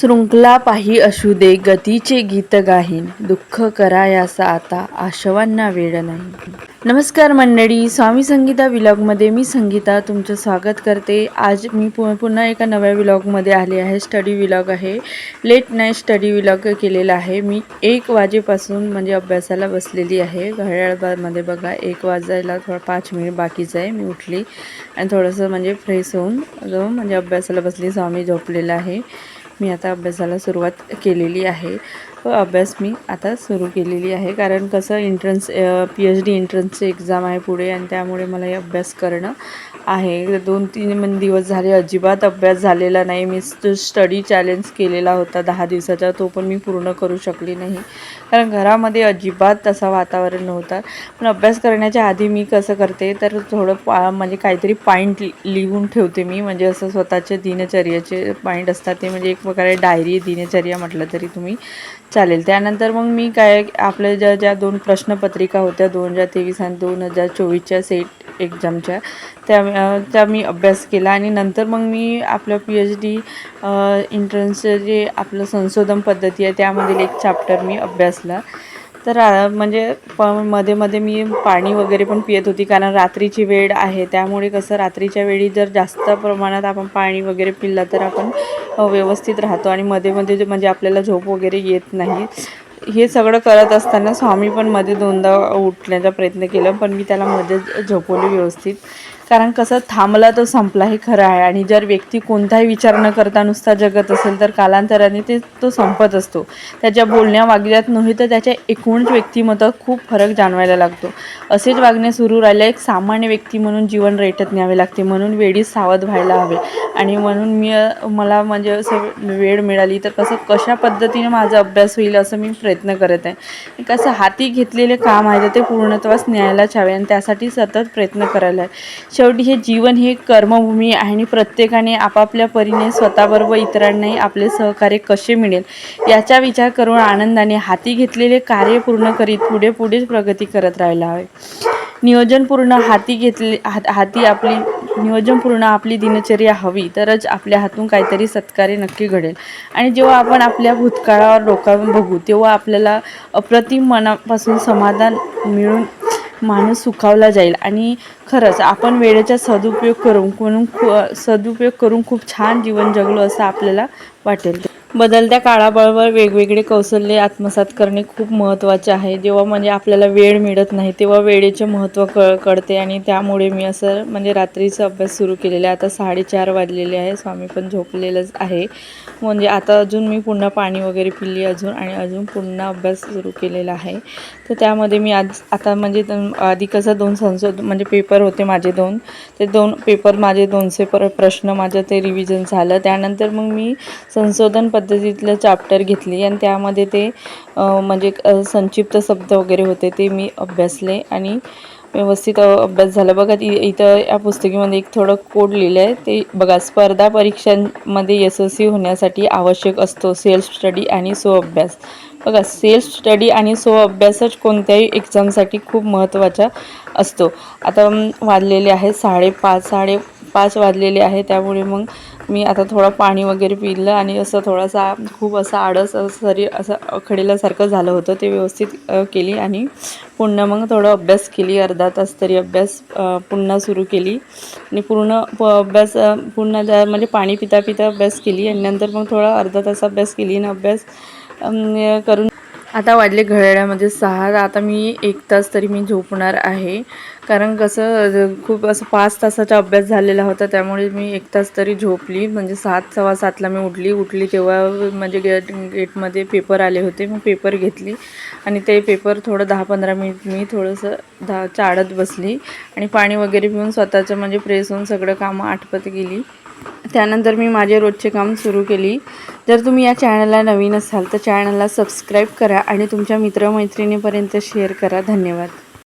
शृंखला पाही असू दे गतीचे गीत गाहीन. दुःख करायासा आता आशवांना वेळ नाही. नमस्कार मंडळी स्वामी संगीता विलॉगमध्ये मी संगीता तुमचं स्वागत करते. आज मी पु पुन्हा एका नव्या विलॉगमध्ये आले आहे. स्टडी विलॉग आहे. लेट नाईट स्टडी विलॉग केलेला आहे. मी एक वाजेपासून म्हणजे अभ्यासाला बसलेली आहे. घड्याळबामध्ये बघा एक वाजायला थोडं पाच मिनिट बाकीचं आहे. मी उठली आणि थोडंसं म्हणजे फ्रेश होऊन म्हणजे अभ्यासाला बसली. स्वामी झोपलेला आहे. मी आता अभ्यासाला सुरुवात केलेली आहे. व अभ्यास मी आता सुरू केलेली आहे. कारण कसं एंट्रन्स पी एच डी एंट्रन्सची एक्झाम आहे पुढे आणि त्यामुळे मला हे अभ्यास करणं आहे. दोन तीन दिवस झाले अजिबात अभ्यास झालेला नाही. मी स्टडी चॅलेंज केलेला होता दहा दिवसाचा. तो पण मी पूर्ण करू शकली नाही. कारण घरामध्ये अजिबात तसा वातावरण नव्हता. पण अभ्यास करण्याच्या आधी मी कसं करते तर थोडं पा म्हणजे काहीतरी पॉईंट लिहून ठेवते मी. म्हणजे असं स्वतःचे दिनचर्याचे पॉईंट असतात. ते म्हणजे एक प्रकारे डायरी दिनचर्या म्हटलं तरी तुम्ही चालेल. त्यानंतर मग मी काय आपल्या ज्या ज्या दोन प्रश्नपत्रिका होत्या दोन हजार तेवीस आणि दोन हजार चोवीसच्या सेट एक्झामच्या त्या चा त्या मी अभ्यास केला आणि नंतर मग मी आपलं पी एच डी एंट्रन्सचं जे आपलं संशोधन पद्धती आहे त्यामधील एक चॅप्टर मी अभ्यासला. तर म्हणजे प मध्ये मध्ये मी पाणी वगैरे पण पियत होती कारण रात्रीची वेळ आहे. त्यामुळे कसं रात्रीच्या वेळी जर जास्त प्रमाणात आपण पाणी वगैरे पिलं तर आपण व्यवस्थित राहतो आणि मध्ये मध्ये जे म्हणजे आपल्याला झोप वगैरे येत नाही. हे सगळं करत असताना स्वामी पण मध्ये दोनदा उठण्याचा प्रयत्न केला पण मी त्याला मध्ये झोपवले व्यवस्थित. कारण कसं थांबला तो संपला हे खरं आहे. आणि जर व्यक्ती कोणताही विचार न करता नुसता जगत असेल तर कालांतराने ते तो संपत असतो. त्याच्या बोलण्या वागण्यात नव्हे तर त्याच्या एकूणच व्यक्तिमत्वात खूप फरक जाणवायला लागतो. असेच वागणे सुरू राहिले एक सामान्य व्यक्ती म्हणून जीवन रेटत न्यावे लागते. म्हणून वेळीच सावध व्हायला हवे. आणि म्हणून मी मला म्हणजे असं वेळ मिळाली तर कसं कशा पद्धतीने माझा अभ्यास होईल असं मी प्रयत्न करत आहे. कसं हाती घेतलेले काम आहे तर ते पूर्णत्वास न्यायलाच हवे आणि त्यासाठी सतत प्रयत्न करायला आहे शेवटी हे जीवन हे कर्मभूमी आहे आणि प्रत्येकाने आपापल्या परीने स्वतःबरोबर इतरांनाही आपले सहकार्य कसे मिळेल? याचा विचार करून आनंदाने हाती घेतलेले कार्य पूर्ण करीत पुढे पुढेच प्रगती करत राहायला हवे. नियोजनपूर्ण हाती घेतले हात हाती आपली नियोजनपूर्ण आपली दिनचर्या हवी तरच आपल्या हातून काहीतरी सत्कार्य नक्की घडेल. आणि जेव्हा आपण आपल्या भूतकाळावर डोकावून बघू तेव्हा आपल्याला अप्रतिम मनापासून समाधान मिळून माणूस सुखावला जाईल. आणि खरंच आपण वेळेचा सदुपयोग करून करून खू सदुपयोग करून खूप छान जीवन जगलो असं आपल्याला वाटेल. बदलत्या काळाबरोबर वेगवेगळे कौशल्य आत्मसात करणे खूप महत्त्वाचे आहे. जेव्हा म्हणजे आपल्याला वेळ मिळत नाही तेव्हा वेळेचे महत्त्व कळ कळते आणि त्यामुळे मी असं म्हणजे रात्रीचा अभ्यास सुरू केलेला आहे. आता साडेचार वाजलेले आहे स्वामी पण झोपलेलंच आहे. म्हणजे आता अजून मी पुन्हा पाणी वगैरे पिली अजून आणि अजून पुन्हा अभ्यास सुरू केलेला आहे. तर त्यामध्ये मी आज आता म्हणजे आधी कसं दोन संशोध म्हणजे पेपर होते माझे दोन. ते दोन पेपर माझे दोनशे पर प्रश्न माझं ते रिव्हिजन झालं. त्यानंतर मग मी संशोधन पद्धतीतलं चॅप्टर घेतली आणि त्यामध्ये ते म्हणजे संक्षिप्त शब्द वगैरे होते ते मी अभ्यासले आणि व्यवस्थित अभ्यास झाला. बघा इथं या पुस्तकीमध्ये एक थोडं कोड लिहिलं आहे ते बघा स्पर्धा परीक्षांमध्ये यशस्वी होण्यासाठी आवश्यक असतो सेल्फ स्टडी आणि स्वअभ्यास. बघा सेल्फ स्टडी आणि स्वअभ्यासच कोणत्याही एक्झामसाठी खूप महत्त्वाचा असतो. आता वाजलेले आहे साडेपाच साडेपाच वाजलेले आहे. त्यामुळे मग मी आता थोडं पाणी वगैरे पिलं आणि असं थोडासा खूप असं आळस असं शरीर असं अखडल्यासारखं झालं होतं ते व्यवस्थित केली आणि पुन्हा मग थोडं अभ्यास केली. अर्धा तास तरी अभ्यास पुन्हा सुरू केली आणि पूर्ण प अभ्यास पुन्हा म्हणजे पाणी पिता पिता अभ्यास केली आणि नंतर मग थोडा अर्धा तास अभ्यास केली आणि अभ्यास करून आता वाजले घड्याळ्यामध्ये सहा आता मी एक तास तरी मी झोपणार आहे. कारण कसं खूप असं पाच तासाचा अभ्यास झालेला होता त्यामुळे मी एक तास तरी झोपली. म्हणजे सात सव्वा सातला मी उठली. उठली तेव्हा म्हणजे गेट गेटमध्ये पेपर आले होते. मग पेपर घेतली आणि ते पेपर थोडं दहा पंधरा मिनिट मी थोडंसं दहा चाळत बसली. आणि पाणी वगैरे पिऊन स्वतःचं म्हणजे प्रेस होऊन सगळं कामं आटपत गेली. त्यानंतर मी माझे रोजचे काम सुरू केली. जर तुम्ही या चॅनलला नवीन असाल तर चॅनलला सबस्क्राईब करा आणि तुमच्या मित्रमैत्रिणीपर्यंत शेअर करा. धन्यवाद.